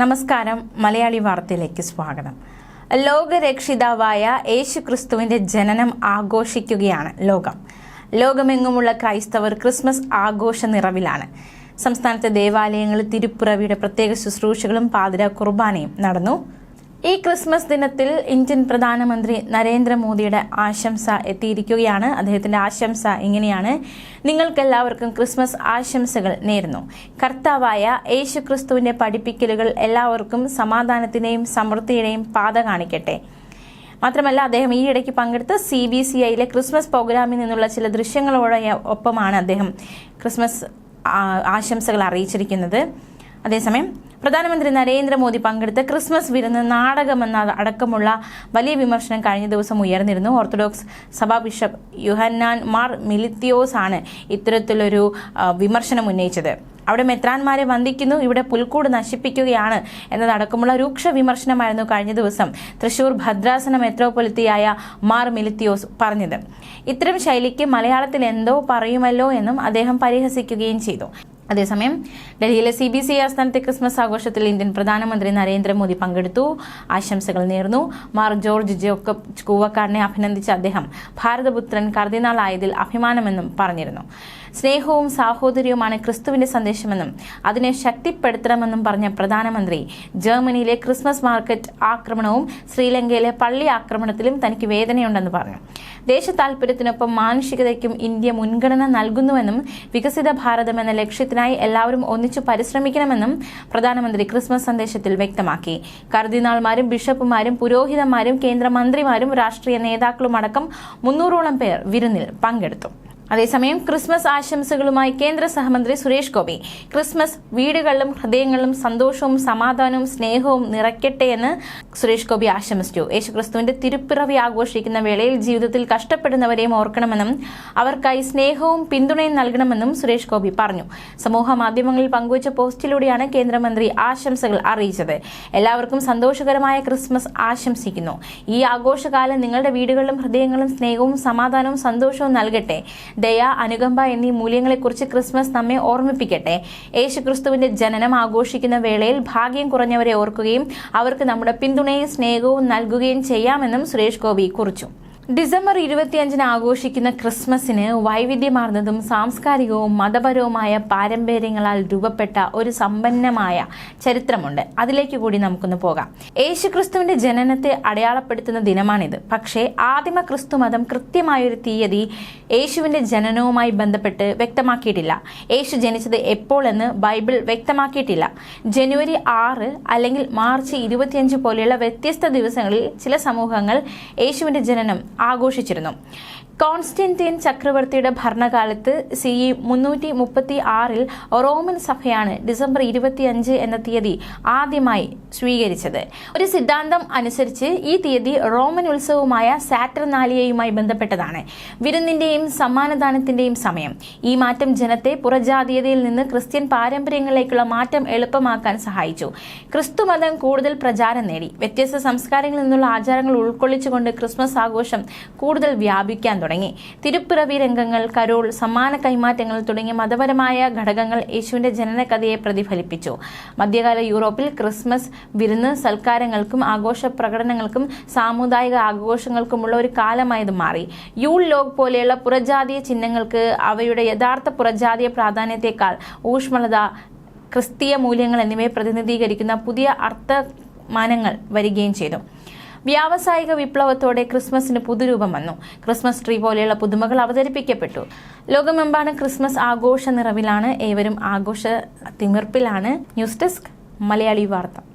നമസ്കാരം. മലയാളി വാർത്തയിലേക്ക് സ്വാഗതം. ലോകരക്ഷിതാവായ യേശു ക്രിസ്തുവിന്റെ ജനനം ആഘോഷിക്കുകയാണ് ലോകം. ലോകമെങ്ങുമുള്ള ക്രൈസ്തവർ ക്രിസ്മസ് ആഘോഷ നിറവിലാണ്. സംസ്ഥാനത്തെ ദേവാലയങ്ങളിൽ തിരുപ്പിറവിയുടെ പ്രത്യേക ശുശ്രൂഷകളും പാതിര കുർബാനയും നടന്നു. ഈ ക്രിസ്മസ് ദിനത്തിൽ ഇന്ത്യൻ പ്രധാനമന്ത്രി നരേന്ദ്രമോദിയുടെ ആശംസ എത്തിയിരിക്കുകയാണ്. അദ്ദേഹത്തിന്റെ ആശംസ ഇങ്ങനെയാണ്. നിങ്ങൾക്കെല്ലാവർക്കും ക്രിസ്മസ് ആശംസകൾ നേരുന്നു. കർത്താവായ യേശു ക്രിസ്തുവിന്റെ പഠിപ്പിക്കലുകൾ എല്ലാവർക്കും സമാധാനത്തിന്റെയും സമൃദ്ധിയുടെയും പാത കാണിക്കട്ടെ. മാത്രമല്ല അദ്ദേഹം ഈ ഇടയ്ക്ക് പങ്കെടുത്ത സി ബി സി ഐയിലെ ക്രിസ്മസ് പ്രോഗ്രാമിൽ നിന്നുള്ള ചില ദൃശ്യങ്ങളോടെ ഒപ്പമാണ് അദ്ദേഹം ക്രിസ്മസ് ആശംസകൾ അറിയിച്ചിരിക്കുന്നത്. അതേസമയം പ്രധാനമന്ത്രി നരേന്ദ്രമോദി പങ്കെടുത്ത ക്രിസ്മസ് വിരുന്ന് നാടകമെന്ന അടക്കമുള്ള വലിയ വിമർശനം കഴിഞ്ഞ ദിവസം ഉയർന്നിരുന്നു. ഓർത്തഡോക്സ് സഭാ ബിഷപ്പ് യുഹന്നാൻ മാർ മിലിത്തിയോസ് ആണ് ഇത്തരത്തിലൊരു വിമർശനം ഉന്നയിച്ചത്. അവിടെ മെത്രാന്മാരെ വന്ദിക്കുന്നു ഇവിടെ പുൽക്കൂട് നശിപ്പിക്കുകയാണ് എന്നതടക്കമുള്ള രൂക്ഷ വിമർശനമായിരുന്നു കഴിഞ്ഞ ദിവസം തൃശൂർ ഭദ്രാസന മെത്രോപൊലിത്തിയായ മാർ മിലിത്തിയോസ് പറഞ്ഞത്. ഇത്തരം ശൈലിക്ക് മലയാളത്തിൽ എന്തോ പറയുമല്ലോ എന്നും അദ്ദേഹം പരിഹസിക്കുകയും ചെയ്തു. അതേസമയം ഡൽഹിയിലെ സി ബി സി ആസ്ഥാനത്തെ ക്രിസ്മസ് ആഘോഷത്തിൽ ഇന്ത്യൻ പ്രധാനമന്ത്രി നരേന്ദ്രമോദി പങ്കെടുത്തു. ആശംസകൾ നേർന്നു. മാർ ജോർജ് ജോക്കബ് കൂവക്കാടിനെ അഭിനന്ദിച്ച അദ്ദേഹം ഭാരതപുത്രൻ കർദിനാൾ ആയതിൽ അഭിമാനമെന്നും പറഞ്ഞിരുന്നു. സ്നേഹവും സാഹോദര്യവുമാണ് ക്രിസ്തുവിന്റെ സന്ദേശമെന്നും അതിനെ ശക്തിപ്പെടുത്തണമെന്നും പറഞ്ഞ പ്രധാനമന്ത്രി. ജർമ്മനിയിലെ ക്രിസ്മസ് മാർക്കറ്റ് ആക്രമണവും ശ്രീലങ്കയിലെ പള്ളി ആക്രമണത്തിലും തനിക്ക് വേദനയുണ്ടെന്ന് പറഞ്ഞു. ദേശ താല്പര്യത്തിനൊപ്പം മാനുഷികതയ്ക്കും ഇന്ത്യ മുൻഗണന നൽകുന്നുവെന്നും വികസിത ഭാരതം എന്ന ലക്ഷ്യത്തിനായി എല്ലാവരും ഒന്നിച്ചു പരിശ്രമിക്കണമെന്നും പ്രധാനമന്ത്രി ക്രിസ്മസ് സന്ദേശത്തിൽ വ്യക്തമാക്കി. കർദിനാൾമാരും ബിഷപ്പുമാരും പുരോഹിതന്മാരും കേന്ദ്രമന്ത്രിമാരും രാഷ്ട്രീയ നേതാക്കളുമടക്കം മുന്നൂറോളം പേർ വിരുന്നിൽ പങ്കെടുത്തു. അതേസമയം ക്രിസ്മസ് ആശംസകളുമായി കേന്ദ്ര സഹമന്ത്രി സുരേഷ് ഗോപി. ക്രിസ്മസ് വീടുകളിലും ഹൃദയങ്ങളിലും സന്തോഷവും സമാധാനവും സ്നേഹവും നിറയ്ക്കട്ടെ എന്ന് സുരേഷ് ഗോപി ആശംസിച്ചു. യേശുക്രിസ്തുവിന്റെ തിരുപ്പിറവി ആഘോഷിക്കുന്ന വേളയിൽ ജീവിതത്തിൽ കഷ്ടപ്പെടുന്നവരെയും ഓർക്കണമെന്നും അവർക്കായി സ്നേഹവും പിന്തുണയും നൽകണമെന്നും സുരേഷ് ഗോപി പറഞ്ഞു. സമൂഹ മാധ്യമങ്ങളിൽ പങ്കുവച്ച പോസ്റ്റിലൂടെയാണ് കേന്ദ്രമന്ത്രി ആശംസകൾ അറിയിച്ചത്. എല്ലാവർക്കും സന്തോഷകരമായ ക്രിസ്മസ് ആശംസിക്കുന്നു. ഈ ആഘോഷകാലം നിങ്ങളുടെ വീടുകളിലും ഹൃദയങ്ങളും സ്നേഹവും സമാധാനവും സന്തോഷവും നൽകട്ടെ. ദയ അനുകമ്പ എന്നീ മൂല്യങ്ങളെക്കുറിച്ച് ക്രിസ്മസ് നമ്മെ ഓർമ്മിപ്പിക്കട്ടെ. യേശുക്രിസ്തുവിന്റെ ജനനം ആഘോഷിക്കുന്ന വേളയിൽ ഭാഗ്യം കുറഞ്ഞവരെ ഓർക്കുകയും അവർക്ക് നമ്മുടെ പിന്തുണയും സ്നേഹവും നൽകുകയും ചെയ്യാമെന്നും സുരേഷ് ഗോപി കുറിച്ചു. ഡിസംബർ ഇരുപത്തിയഞ്ചിന് ആഘോഷിക്കുന്ന ക്രിസ്മസിന് വൈവിധ്യമാർന്നതും സാംസ്കാരികവും മതപരവുമായ പാരമ്പര്യങ്ങളാൽ രൂപപ്പെട്ട ഒരു സമ്പന്നമായ ചരിത്രമുണ്ട്. അതിലേക്ക് കൂടി നമുക്കൊന്ന് പോകാം. യേശുക്രിസ്തുവിന്റെ ജനനത്തെ അടയാളപ്പെടുത്തുന്ന ദിനമാണിത്. പക്ഷേ ആദിമ ക്രിസ്തു മതം കൃത്യമായൊരു തീയതി യേശുവിന്റെ ജനനവുമായി ബന്ധപ്പെട്ട് വ്യക്തമാക്കിയിട്ടില്ല. യേശു ജനിച്ചത് എപ്പോൾ എന്ന് ബൈബിൾ വ്യക്തമാക്കിയിട്ടില്ല. ജനുവരി ആറ് അല്ലെങ്കിൽ മാർച്ച് ഇരുപത്തിയഞ്ച് പോലെയുള്ള വ്യത്യസ്ത ദിവസങ്ങളിൽ ചില സമൂഹങ്ങൾ യേശുവിന്റെ ജനനം ആഘോഷിച്ചിരുന്നു. കോൺസ്റ്റന്റീൻ ചക്രവർത്തിയുടെ ഭരണകാലത്ത് സി ഇ മുന്നൂറ്റി മുപ്പത്തി ആറിൽ റോമൻ സഭയാണ് ഡിസംബർ ഇരുപത്തിയഞ്ച് എന്ന തീയതി ആദ്യമായി സ്വീകരിച്ചത്. ഒരു സിദ്ധാന്തം അനുസരിച്ച് ഈ തീയതി റോമൻ ഉത്സവമായ സാറ്റർനാലിയയുമായി ബന്ധപ്പെട്ടതാണ്. വിരുന്നിന്റെയും സമ്മാനദാനത്തിന്റെയും സമയം. ഈ മാറ്റം ജനത്തെ പുറജാതീയതയിൽ നിന്ന് ക്രിസ്ത്യൻ പാരമ്പര്യങ്ങളിലേക്കുള്ള മാറ്റം എളുപ്പമാക്കാൻ സഹായിച്ചു. ക്രിസ്തുമതം കൂടുതൽ പ്രചാരം നേടി. വ്യത്യസ്ത സംസ്കാരങ്ങളിൽ നിന്നുള്ള ആചാരങ്ങൾ ഉൾക്കൊള്ളിച്ചുകൊണ്ട് ക്രിസ്മസ് ആഘോഷം കൂടുതൽ വ്യാപിക്കാൻ തുടങ്ങി. തിരുപ്പിറവി രംഗങ്ങൾ കരോൾ സമ്മാന കൈമാറ്റങ്ങൾ തുടങ്ങിയ മതപരമായ ഘടകങ്ങൾ യേശുവിന്റെ ജനനകഥയെ പ്രതിഫലിപ്പിച്ചു. മധ്യകാല യൂറോപ്പിൽ ക്രിസ്മസ് വിരുന്ന് സൽക്കാരങ്ങൾക്കും ആഘോഷ പ്രകടനങ്ങൾക്കും സാമുദായിക ആഘോഷങ്ങൾക്കുമുള്ള ഒരു കാലമായത് മാറി. യൂൾ ലോഗ് പോലെയുള്ള പുറജാതീയ ചിഹ്നങ്ങൾക്ക് അവയുടെ യഥാർത്ഥ പുറജാതീയ പ്രാധാന്യത്തെക്കാൾ ഊഷ്മളത ക്രിസ്തീയ മൂല്യങ്ങൾ എന്നിവയെ പ്രതിനിധീകരിക്കുന്ന പുതിയ അർത്ഥമാനങ്ങൾ വരികയും ചെയ്തു. വ്യാവസായിക വിപ്ലവത്തോടെ ക്രിസ്മസിന് പുതുരൂപം വന്നു. ക്രിസ്മസ് ട്രീ പോലെയുള്ള പുതുമകൾ അവതരിപ്പിക്കപ്പെട്ടു. ലോകമെമ്പാടും ക്രിസ്മസ് ആഘോഷ നിറവിലാണ് ഏവരും ആഘോഷ തിമിർപ്പിലാണ്. ന്യൂസ് ഡെസ്ക് മലയാളി വാർത്ത.